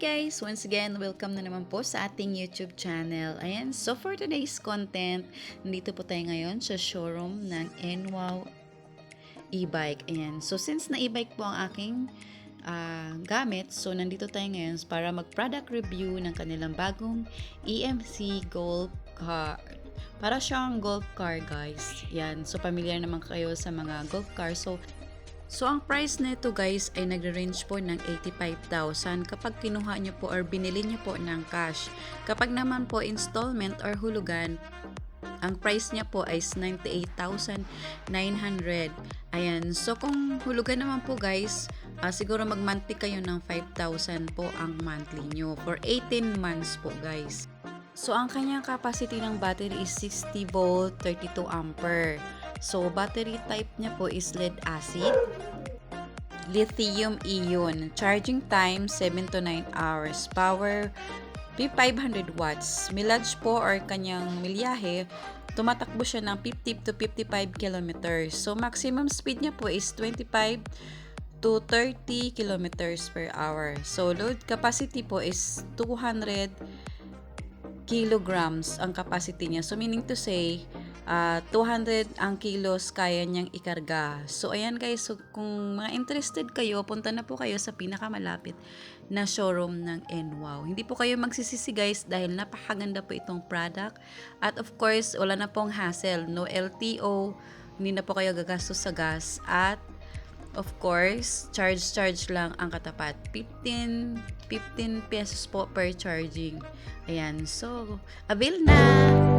guys! Once again, welcome na naman po sa ating YouTube channel. Ayan, so for today's content, nandito po tayo ngayon sa showroom ng NWOW e-bike. Ayan, so since na e-bike po ang aking ah, gamit, so nandito tayo ngayon para mag-product review ng kanilang bagong EMC Golf car. Para siyang golf car, guys. Yan, so familiar naman kayo sa mga golf car. So, So, ang price nito guys ay nagre-range po ng 85,000 kapag kinuha nyo po or binili nyo po ng cash. Kapag naman po installment or hulugan, ang price niya po ay 98,900. Ayan. So, kung hulugan naman po guys, ah, siguro mag-monthly kayo ng 5,000 po ang monthly nyo for 18 months po guys. So, ang kanyang capacity ng battery is 60 volt, 32 ampere. So, battery type niya po is lead acid, lithium ion. Charging time, 7 to 9 hours. Power, 500 watts. Millage po or kanyang milyahe, tumatakbo siya ng 50 to 55 kilometers. So, maximum speed niya po is 25 to 30 kilometers per hour. So, load capacity po is 200 kilograms ang capacity niya. So, meaning to say, ah, 200 ang kilos kaya niyang ikarga. So, ayan guys, so kung mga interested kayo, punta na po kayo sa pinakamalapit na showroom ng NWOW. Hindi po kayo magsisisi guys dahil napakaganda po itong product. At of course, wala na pong hassle. No LTO, hindi na po kayo gagastos sa gas. At Of course, charge-charge lang ang katapat. 15, 15 pesos po per charging. Ayan, so, avail na!